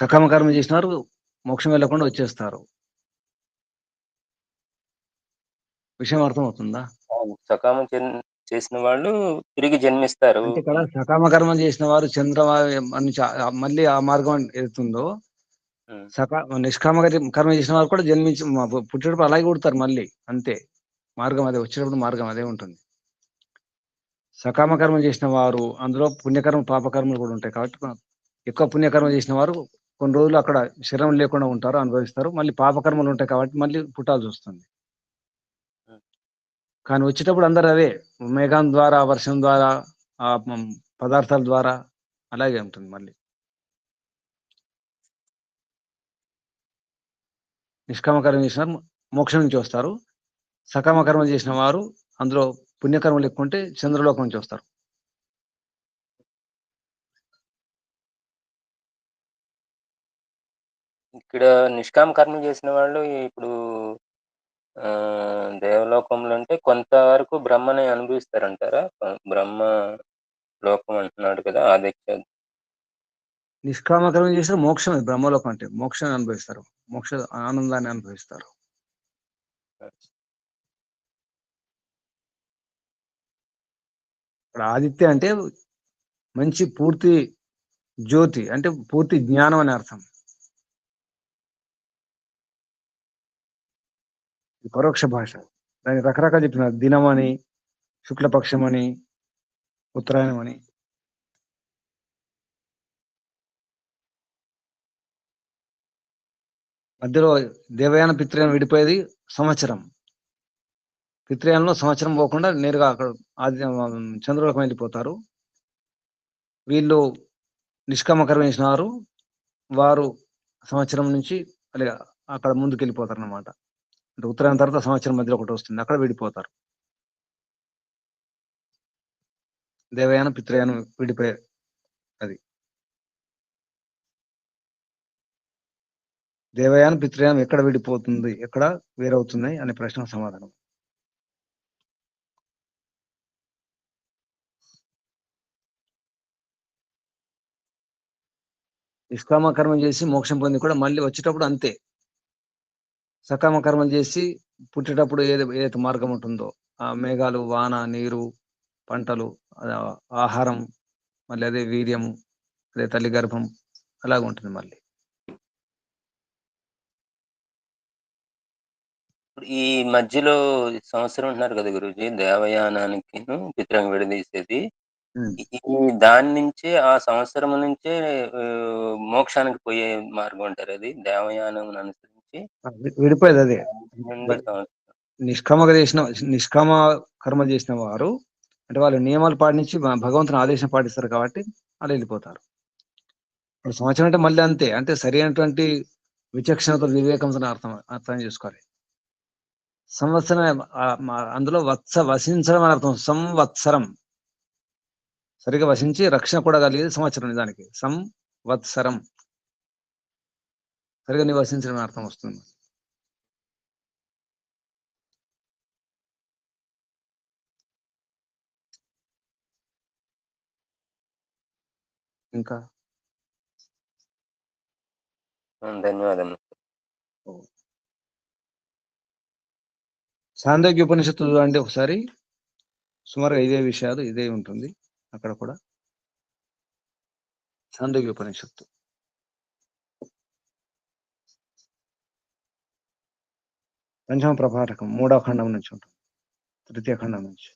సకామ కర్మ చేసిన వారు మోక్షం వెళ్ళకుండా వచ్చేస్తారు. విషయం అర్థమవుతుందా. సకామం చేసిన వాళ్ళు తిరిగి జన్మిస్తారు. ఇక్కడ సకామ కర్మ చేసిన వారు చంద్ర నుంచి మళ్ళీ ఆ మార్గం ఉమ్. సకా నిష్కామ కర్మ- చేసిన వారు కూడా జన్మించి పుట్టేటప్పుడు అలాగే పుడతారు మళ్ళీ. అంతే. మార్గం అదే వచ్చేటప్పుడు మార్గం అదే ఉంటుంది. సకామ కర్మ చేసిన వారు అందులో పుణ్యకర్మ పాపకర్మలు కూడా ఉంటాయి కాబట్టి ఎక్కువ పుణ్యకర్మ చేసిన వారు కొన్ని రోజులు అక్కడ శరీరం లేకుండా ఉంటారు అనుభవిస్తారు. మళ్ళీ పాపకర్మలు ఉంటాయి కాబట్టి మళ్ళీ పుట్టాల్సి వస్తుంది. కానీ వచ్చేటప్పుడు అందరు అదే మేఘం ద్వారా వర్షం ద్వారా పదార్థాల ద్వారా అలాగే ఉంటుంది మళ్ళీ. నిష్కామ కర్మ చేసిన మోక్షం నుంచి వస్తారు. సకామ కర్మ చేసిన వారు అందులో పుణ్యకర్మలు ఎక్కువ ఉంటే చంద్రలోకం నుంచి వస్తారు. ఇక్కడ నిష్కామ కర్మలు చేసిన వాళ్ళు ఇప్పుడు ఆ దేవలోకంలో అంటే కొంతవరకు బ్రహ్మని అనుభవిస్తారంటారా? బ్రహ్మ లోకం అంటున్నాడు కదా అది నిష్కామ కర్మ చేసిన మోక్షం బ్రహ్మలోకం అంటే మోక్షాన్ని అనుభవిస్తారు. మోక్ష ఆనందాన్ని అనుభవిస్తారు. ఇక్కడ ఆదిత్య అంటే మంచి పూర్తి జ్యోతి అంటే పూర్తి జ్ఞానం అని అర్థం. ఇది పరోక్ష భాష. దాన్ని రకరకాలు చెప్పినారు దినమని శుక్లపక్షం అని ఉత్తరాయణం అని మధ్యలో దేవయాన పిత్రయానం విడిపోయేది సంవత్సరం. పిత్రయానంలో సంవత్సరం పోకుండా నేరుగా అక్కడ ఆది చంద్రులకు వెళ్ళిపోతారు. వీళ్ళు నిష్కామకరం వారు సంవత్సరం నుంచి అలాగే అక్కడ ముందుకు వెళ్ళిపోతారు అన్నమాట అంటే ఉత్తరాయణ తర్వాత సంవత్సరం మధ్యలో ఒకటి వస్తుంది. అక్కడ విడిపోతారు. దేవయానం పిత్రయానం విడిపోయే అది. దేవయానం పిత్రయానం ఎక్కడ విడిపోతుంది ఎక్కడ వేరవుతుంది అనే ప్రశ్న సమాధానం. నిష్కామ కర్మం చేసి మోక్షం పొంది కూడా మళ్ళీ వచ్చేటప్పుడు అంతే. సకామ కర్మలు చేసి పుట్టేటప్పుడు ఏది ఏదైతే మార్గం ఉంటుందో ఆ మేఘాలు వాన నీరు పంటలు ఆహారం మళ్ళీ అదే వీర్యం అదే తల్లి గర్భం అలాగ ఉంటుంది మళ్ళీ. ఈ మధ్యలో సంవత్సరం ఉంటున్నారు కదా గురుజీ దేవయానానికి పిత్రంగా విడదీసేది. దాని నుంచే ఆ సంవత్సరం నుంచే మోక్షానికి పోయే మార్గం అంటారు అది దేవయానం అనుసరించి వి- విడిపోయేది అదే. నిష్కామగా చేసిన నిష్కామ కర్మ చేసిన వారు అంటే వాళ్ళు నియమాలు పాటించి భగవంతుని ఆదేశం పాటిస్తారు కాబట్టి అలా వెళ్ళిపోతారు. ఇప్పుడు సంవత్సరం అంటే మళ్ళీ అంతే. అంటే సరి అయినటువంటి విచక్షణతో వివేకంతో అర్థం అర్థం చేసుకోవాలి. సంవత్సరం అందులో వత్స వసించడం అని అర్థం. సంవత్సరం. సరిగా వసించి రక్షణ కూడా కలిగేది సంవత్సరం నిజానికి. సంవత్సరం. సరిగా నివసించడం అర్థం వస్తుంది. ఇంకా? ఉమ్, ధన్యవాదములు. సాందోగ్య ఉపనిషత్తు చూడండి ఒకసారి. సుమారుగా ఇదే విషయాలు ఇదే ఉంటుంది అక్కడ కూడా. సాందోగ్య ఉపనిషత్తు. పంచమ ప్రభాటకం మూడవ ఖండం నుంచి ఉంటుంది. తృతీయ ఖండం నుంచి.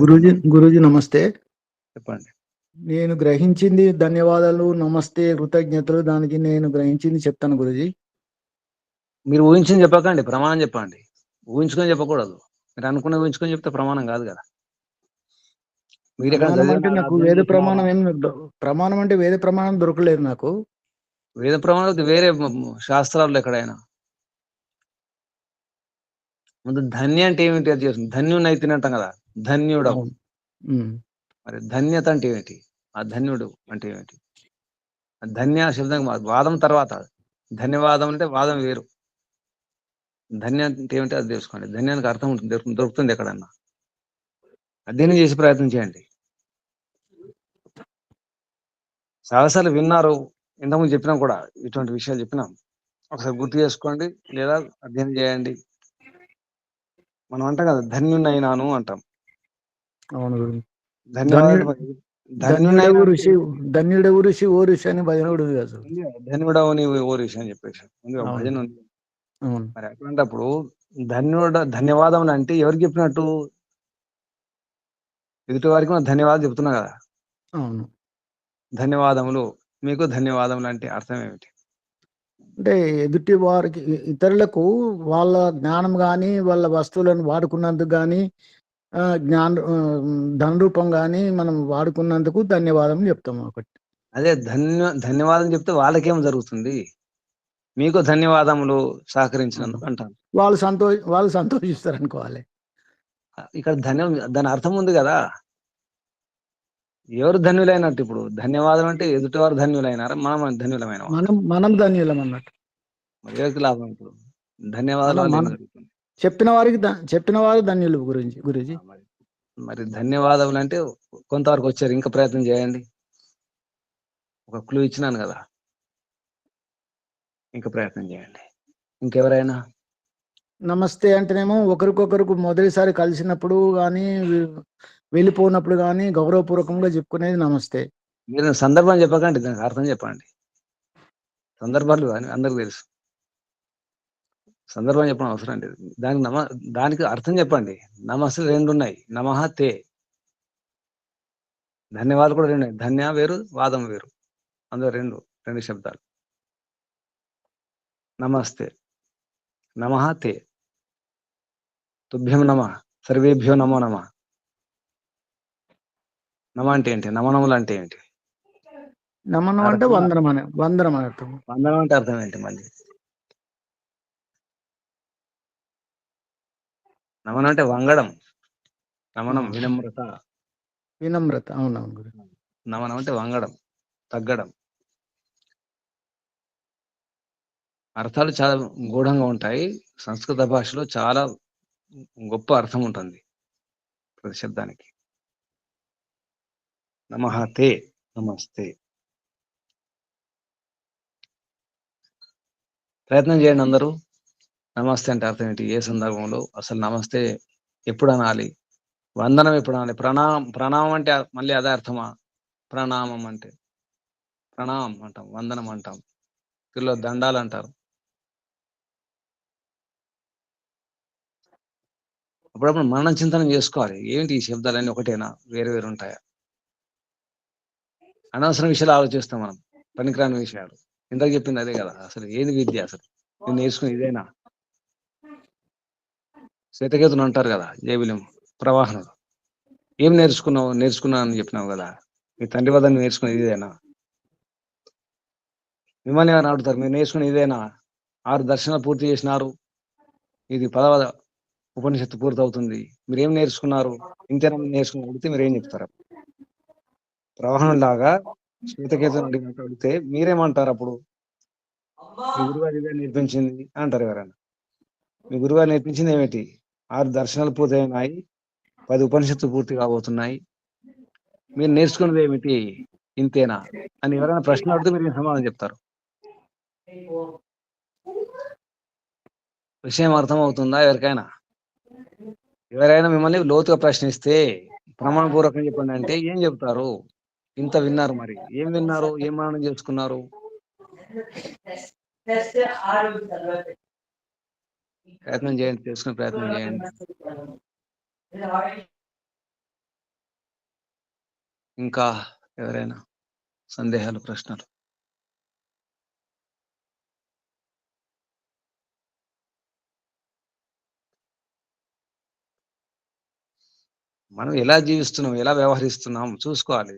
గురూజీ గురూజీ నమస్తే. చెప్పండి. నేను గ్రహించింది ధన్యవాదాలు నమస్తే కృతజ్ఞతలు దానికి నేను గ్రహించింది చెప్తాను గురూజీ. మీరు ఊహించింది చెప్పకండి ప్రమాణం చెప్పండి. ఊహించుకొని చెప్పకూడదు. మీరు అనుకున్న ఊహించుకొని చెప్తే ప్రమాణం కాదు కదా. మీరు అంటే నాకు వేద ప్రమాణం ఏం ప్రమాణం అంటే వేద ప్రమాణం దొరకలేదు నాకు. వేద ప్రమాణం వేరే శాస్త్రాల్లో ఎక్కడైనా. ముందు ధన్య అంటే ఏమిటి అది చేస్తుంది? ధన్యుని అయితే అంటాం కదా. ధన్యుడు. మరి ధన్యత అంటే ఏమిటి? ఆ ధన్యుడు అంటే ఏమిటి ధన్య శబ్దం వాదం తర్వాత. ధన్యవాదం అంటే వాదం వేరు. ధన్య అంటే ఏమిటి అది తెలుసుకోండి. ధన్యానికి అర్థం ఉంటుంది దొరుకు- దొరుకుతుంది ఎక్కడన్నా. అధ్యయనం చేసే ప్రయత్నం చేయండి. చాలాసార్లు విన్నారు ఇంతకుముందు చెప్పినాం కూడా ఇటువంటి విషయాలు చెప్పినాం. ఒకసారి గుర్తు చేసుకోండి లేదా అధ్యయనం చేయండి. మనం అంటాం కదా ధన్యునైనాను అంటాం. ధన్యవాదాలు ధన్యుడవు ఋషి ధన్యుడవు ఋషి ఓ ఋషి అని భజన కూడా కదా ధన్యుడవు నీవు ఓ విషయం అని చెప్పేసి. భజన ఉంది. మరి అటువంటిప్పుడు ధన్యుడ ధన్యవాదం అంటే ఎవరికి చెప్పినట్టు? ఎదుటి వారికి మనం ధన్యవాదాలు చెప్తున్నా కదా. అవును. ధన్యవాదములు. మీకు ధన్యవాదములు అంటే అర్థం ఏమిటి? అంటే ఎదుటి వారికి ఇతరులకు వాళ్ళ జ్ఞానం కానీ వాళ్ళ వస్తువులను వాడుకున్నందుకు కానీ జ్ఞాన ధన రూపం కానీ మనం వాడుకున్నందుకు ధన్యవాదం చెప్తాం ఒకటి. అదే ధన్య ధన్యవాదం చెప్తే వాళ్ళకేం జరుగుతుంది? మీకు ధన్యవాదములు సహకరించినందుకు అంటాను. వాళ్ళు సంతోష వాళ్ళు సంతోషిస్తారు అనుకోవాలి ఇక్కడ ధన్యం దాని అర్థం ఉంది కదా? ఎవరు ధన్యులైనట్టు ఇప్పుడు? ధన్యవాదం అంటే ఎదుటివారు ధన్యులైనారా? మనం ధన్యులమైన మనం మనం ధన్యులం అన్నట్టు. మరి ఎవరికి లాభం ఇప్పుడు? ధన్యవాదాలు చెప్పిన వారికి చెప్పిన వారు ధన్యులు గురించి గురుజీ. మరి ధన్యవాదములు అంటే కొంతవరకు వచ్చారు ఇంకా ప్రయత్నం చేయండి. ఒక క్లూ ఇచ్చినాను కదా. ఇంకా ప్రయత్నం చేయండి. ఇంకెవరైనా? నమస్తే అంటేనేమో ఒకరికొకరికి మొదటిసారి కలిసినప్పుడు కానీ వెళ్ళిపోయినప్పుడు కానీ గౌరవపూర్వకంగా చెప్పుకునేది నమస్తే. మీరు సందర్భం చెప్పకండి దానికి అర్థం చెప్పండి. సందర్భాలు అని అందరికి తెలుసు. సందర్భం చెప్పడం అవసరం లేదు. దానికి నమ దానికి అర్థం చెప్పండి. నమస్తే రెండు ఉన్నాయి. నమః తే. ధన్యవాదాలు కూడా రెండు ధన్య వేరు వాదం వేరు. అందులో రెండు రెండు శబ్దాలు. నమస్తే. నమః తే. తుభ్యం నమ. సర్వేభ్యో నమో నమ. నమ అంటే ఏంటి? నమనములు అంటే ఏంటి? నమనం అంటే అర్థం- వందనం అనే వందనం అన్నట్టు వందనం అంటే అర్థం ఏంటి మళ్ళీ? నమనం అంటే వంగడం. నమనం. వినమ్రత. వినమ్రత అవునవును గురు. నమనం అంటే వంగడం తగ్గడం. అర్థాలు చాలా గూఢంగా ఉంటాయి. సంస్కృత భాషలో చాలా గొప్ప అర్థం ఉంటుంది ప్రతి శబ్దానికి నమః తే నమస్తే. ప్రయత్నం చేయండి అందరూ. నమస్తే అంటే అర్థం ఏంటి? ఏ సందర్భంలో? అసలు నమస్తే ఎప్పుడు అనాలి? వందనం ఎప్పుడు అనాలి? ప్రణామం ప్రణామం అంటే మళ్ళీ అదే అర్థమా? ప్రణామం అంటే. ప్రణామం అంటాం వందనం అంటాం. పిల్లలు దండాలు అంటారు. అప్పుడప్పుడు మనం చింతనం చేసుకోవాలి. ఏంటి ఈ శబ్దాలన్నీ ఒకటేనా? వేరు వేరు ఉంటాయా? అనవసరం విషయాలు ఆలోచిస్తాం మనం. పనికిరాని విషయాలు. ఇందాక చెప్పింది అదే కదా. అసలు ఏది విద్య అసలు? నేను నేర్చుకుని ఇదేనా? శ్వేతకేతుని అంటారు కదా జైబిలిం ప్రవాహనుడు ఏం నేర్చుకున్నావు నేర్చుకున్నా అని చెప్పినావు కదా మీ తండ్రి వద్ద నువ్వు ఇదేనా? మిమ్మల్ని ఎవరు అడుగుతారు మీరు నేర్చుకుని ఇదేనా? ఆరు దర్శనాలు పూర్తి చేసినారు. ఇది పదవ ఉపనిషత్తు పూర్తి అవుతుంది మీరు ఏం నేర్చుకున్నారు? ఇంతేనా నేర్చుకుని అడిగితే మీరు ఏం చెప్తారు? ప్రవాహం లాగా శ్వేతకేతుని అడిగినట్టు అడిగితే మీరేమంటారు అప్పుడు? మీ గురుగారు నేర్పించింది అంటారు ఎవరైనా. మీ గురుగారు నేర్పించింది ఏమిటి? ఆరు దర్శనాలు పూర్తయినాయి పది ఉపనిషత్తు పూర్తి కాబోతున్నాయి. మీరు నేర్చుకున్నది ఏమిటి? ఇంతేనా? అని ఎవరైనా ప్రశ్న అడిగితే మీరు సమాధానం చెప్తారు? విషయం అర్థమవుతుందా ఎవరికైనా? ఎవరైనా మిమ్మల్ని లోతుగా ప్రశ్నిస్తే ప్రమాణపూర్వకంగా చెప్పండి అంటే ఏం చెప్తారు? ఇంత విన్నారు మరి. ఏం విన్నారు? ఏం మనం చేసుకున్నారు? ప్రయత్నం చేయండి తెలుసుకునే ప్రయత్నం చేయండి. ఇంకా ఎవరైనా సందేహాలు ప్రశ్నలు? మనం ఎలా జీవిస్తున్నాం ఎలా వ్యవహరిస్తున్నాం చూసుకోవాలి.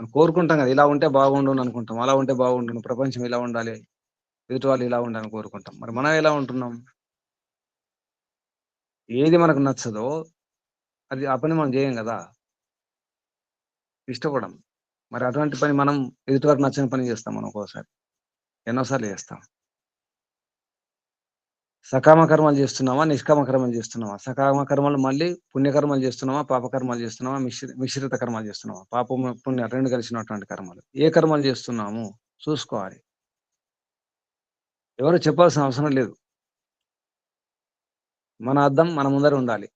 మనం కోరుకుంటాం కదా ఇలా ఉంటే బాగుండు అనుకుంటాం అలా ఉంటే బాగుండు ప్రపంచం ఇలా ఉండాలి ఎదుటి వాళ్ళు ఇలా ఉండాలని కోరుకుంటాం. మరి మనం ఎలా ఉంటున్నాం? ఏది మనకు నచ్చదో అది ఆ పని మనం చేయం కదా? ఇష్టపడం. మరి అటువంటి పని మనం ఎదుటి వరకు నచ్చిన పని చేస్తాం మనం ఒక్కోసారి. ఎన్నోసార్లు చేస్తాం. సకామ కర్మలు చేస్తున్నామా? నిష్కామ కర్మలు చేస్తున్నామా? సకామ కర్మలు మళ్ళీ పుణ్యకర్మలు చేస్తున్నామా? పాపకర్మలు చేస్తున్నామా? మిశ్రి మిశ్రిత కర్మలు చేస్తున్నామా? పాపం పుణ్య రెండు కలిసినటువంటి కర్మలు. ఏ కర్మలు చేస్తున్నాము? చూసుకోవాలి. ఎవరు చెప్పాల్సిన అవసరం లేదు. మన అర్థం మన ముందర ఉండాలి.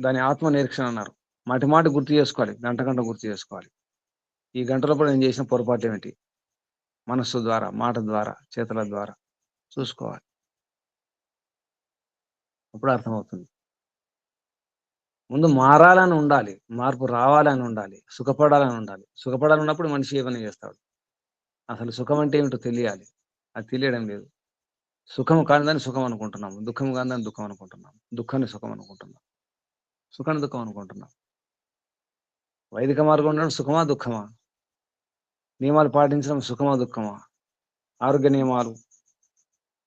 దాని ఆత్మ నిరీక్షణ అన్నారు. మాటి మాట గుర్తు చేసుకోవాలి. గంట గంట గుర్తు చేసుకోవాలి. ఈ గంటలో నేను చేసిన పొరపాటు ఏమిటి? మనస్సు ద్వారా మాట ద్వారా చేతుల ద్వారా చూసుకోవాలి. అప్పుడు అర్థమవుతుంది. ముందు మారాలని ఉండాలి. మార్పు రావాలని ఉండాలి. సుఖపడాలని ఉండాలి. సుఖపడాలని ఉన్నప్పుడు మనిషి ఏమైనా చేస్తాడు? అసలు సుఖం అంటే ఏమిటో తెలియాలి. అది తెలియడం లేదు. సుఖం కానిదాన్ని సుఖం అనుకుంటున్నాము దుఃఖం కానిదాన్ని దుఃఖం అనుకుంటున్నాం. దుఃఖాన్ని సుఖం అనుకుంటున్నాం. సుఖాన్ని దుఃఖం అనుకుంటున్నాం. వైదిక మార్గం ఉండడం సుఖమా దుఃఖమా? నియమాలు పాటించడం సుఖమా దుఃఖమా? ఆరోగ్య నియమాలు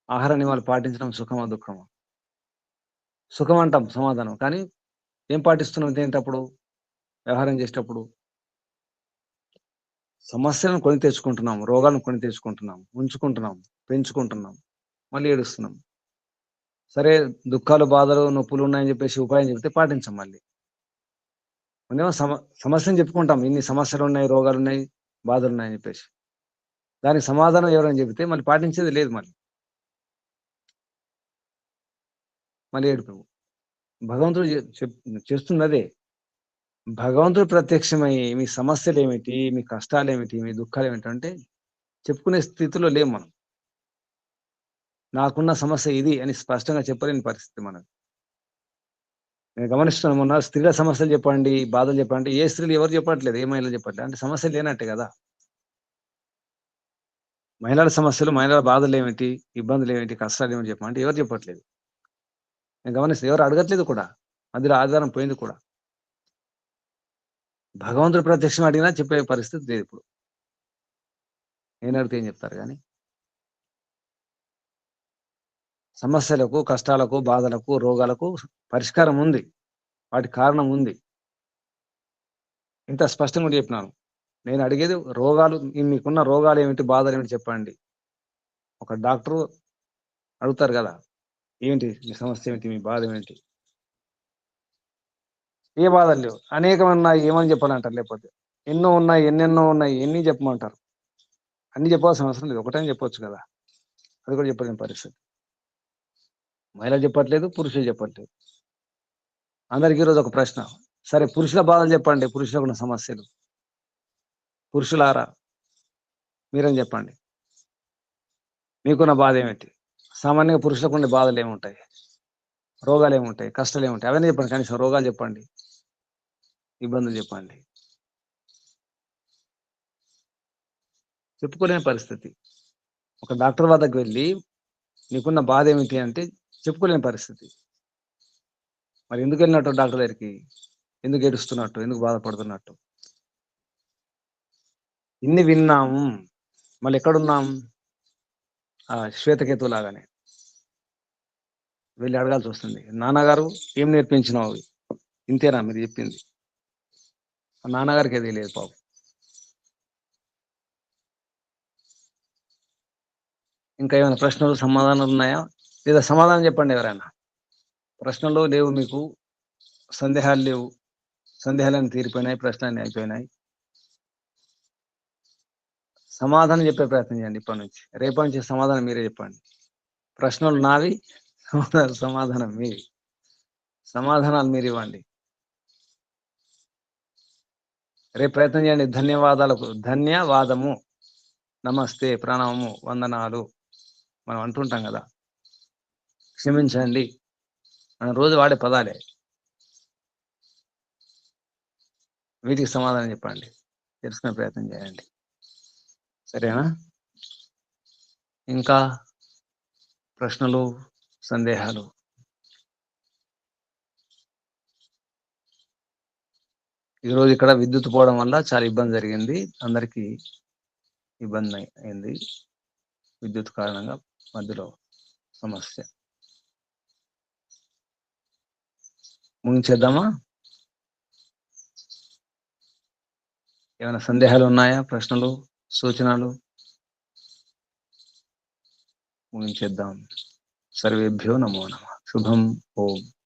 ఆహార నియమాలు పాటించడం సుఖమా దుఃఖమా? సుఖం అంటాం సమాధానం. కానీ ఏం పాటిస్తున్నాం ఏంటప్పుడు వ్యవహారం చేసేటప్పుడు? సమస్యలను కొని తెచ్చుకుంటున్నాం రోగాలను కొని తెచ్చుకుంటున్నాం ఉంచుకుంటున్నాం పెంచుకుంటున్నాం మళ్ళీ ఏడుస్తున్నాం సరే దుఃఖాలు బాధలు నొప్పులు ఉన్నాయని చెప్పేసి ఉపాయం చెప్తే పాటించాం మళ్ళీ. మనమేమో సమ సమస్యను చెప్పుకుంటాం. ఇన్ని సమస్యలు ఉన్నాయి రోగాలు ఉన్నాయి బాధలు ఉన్నాయని చెప్పేసి. దానికి సమాధానం ఎవరైనా చెబితే మళ్ళీ పాటించేది లేదు మళ్ళీ. మళ్ళీ ఏడుపు భగవంతుడు చే- చెప్- చేస్తున్నదే. భగవంతుడు ప్రత్యక్షమై మీ సమస్యలు ఏమిటి మీ కష్టాలు ఏమిటి మీ దుఃఖాలు ఏమిటి అంటే చెప్పుకునే స్థితిలో లేము మనం. నాకున్న సమస్య ఇది అని స్పష్టంగా చెప్పలేని పరిస్థితి మనది. నేను గమనిస్తున్నాను మొన్న స్త్రీల సమస్యలు చెప్పండి బాధలు చెప్పండి ఏ స్త్రీలు ఎవరు చెప్పట్లేదు ఏ మహిళలు చెప్పట్లేదు అంటే సమస్యలు లేనట్టే కదా. మహిళల సమస్యలు మహిళల బాధలు ఏమిటి ఇబ్బందులు ఏమిటి కష్టాలు ఏమిటి చెప్పమంటే ఎవరు చెప్పట్లేదు. నేను గమనిస్తాను ఎవరు అడగట్లేదు కూడా అందులో ఆధారం పోయింది కూడా. భగవంతుడు ప్రత్యక్షం అడిగినా చెప్పే పరిస్థితి లేదు ఇప్పుడు. నేను అడిగితే ఏం చెప్తారు కానీ? సమస్యలకు కష్టాలకు బాధలకు రోగాలకు పరిష్కారం ఉంది. వాటి కారణం ఉంది. ఇంత స్పష్టంగా చెప్పినాను. నేను అడిగేది రోగాలు మీకున్న రోగాలు ఏమిటి బాధలు ఏమిటి చెప్పండి. ఒక డాక్టరు అడుగుతారు కదా ఏంటి మీ సమస్య ఏమిటి మీ బాధ ఏమిటి? ఏ బాధలు లేవు. అనేకం ఉన్నాయి ఏమని చెప్పాలంటారు? లేకపోతే ఎన్నో ఉన్నాయి ఎన్నెన్నో ఉన్నాయి ఎన్ని చెప్పమంటారు? అన్ని చెప్పాల్సిన అవసరం లేదు. ఒకటని చెప్పొచ్చు కదా. అది కూడా చెప్పలేని పరిస్థితి. మహిళలు చెప్పట్లేదు పురుషులు చెప్పట్లేదు. అందరికీ ఈరోజు ఒక ప్రశ్న. సరే పురుషుల బాధలు చెప్పండి. పురుషులకు ఉన్న సమస్యలు. పురుషులారా మీరని చెప్పండి? మీకున్న బాధ ఏమిటి? సామాన్యంగా పురుషులకు ఉండే బాధలు ఏముంటాయి? రోగాలు ఏముంటాయి? కష్టాలు ఏముంటాయి? అవన్నీ చెప్పండి. కనీసం రోగాలు చెప్పండి. ఇబ్బందులు చెప్పండి. చెప్పుకోలేని పరిస్థితి. ఒక డాక్టర్ వద్దకు వెళ్ళి నీకున్న బాధ ఏమిటి అంటే చెప్పుకోలేని పరిస్థితి. మరి ఎందుకు వెళ్ళినట్టు డాక్టర్ దగ్గరికి? ఎందుకు ఏడుస్తున్నట్టు? ఎందుకు బాధపడుతున్నట్టు? ఇన్ని విన్నాము మళ్ళీ ఎక్కడున్నాం? ఆ శ్వేతకేతు లాగానే. వెళ్ళి అడగాల్సి వస్తుంది. నాన్నగారు ఏం నేర్పించినావు? ఇంతేనా మీరు చెప్పింది? నాన్నగారికి తెలియదు లేదు పాపం. ఇంకా ఏమైనా ప్రశ్నలు సమాధానాలు ఉన్నాయా? లేదా సమాధానం చెప్పండి ఎవరైనా. ప్రశ్నలు లేవు మీకు. సందేహాలు లేవు. సందేహాలన్నీ తీరిపోయినాయి ప్రశ్నలు అయిపోయినాయి. సమాధానం చెప్పే ప్రయత్నం చేయండి ఇప్పటి నుంచి. రేపటి నుంచి సమాధానం మీరే చెప్పండి. ప్రశ్నలు నావి సమాధానం సమాధానం మీవి. సమాధానాలు మీరు ఇవ్వండి. రేపు ప్రయత్నం చేయండి. ధన్యవాదాలకు ధన్యవాదము. నమస్తే ప్రణామము వందనాలు. మనం అంటుంటాం కదా. క్షమించండి. మనం రోజు వాడే పదాలే. వీటికి సమాధానం చెప్పండి. తెలుసుకునే ప్రయత్నం చేయండి. సరేనా? ఇంకా ప్రశ్నలు సందేహాలు? ఈరోజు ఇక్కడ విద్యుత్ పోవడం వల్ల చాలా ఇబ్బంది జరిగింది. అందరికీ ఇబ్బంది అయింది. విద్యుత్ కారణంగా మధ్యలో సమస్య. ముగించేద్దామా? ఏమైనా సందేహాలు ఉన్నాయా? ప్రశ్నలు సూచనలు? ముగించేద్దాం. సర్వేభ్యో నమో నమ. శుభం ఓం.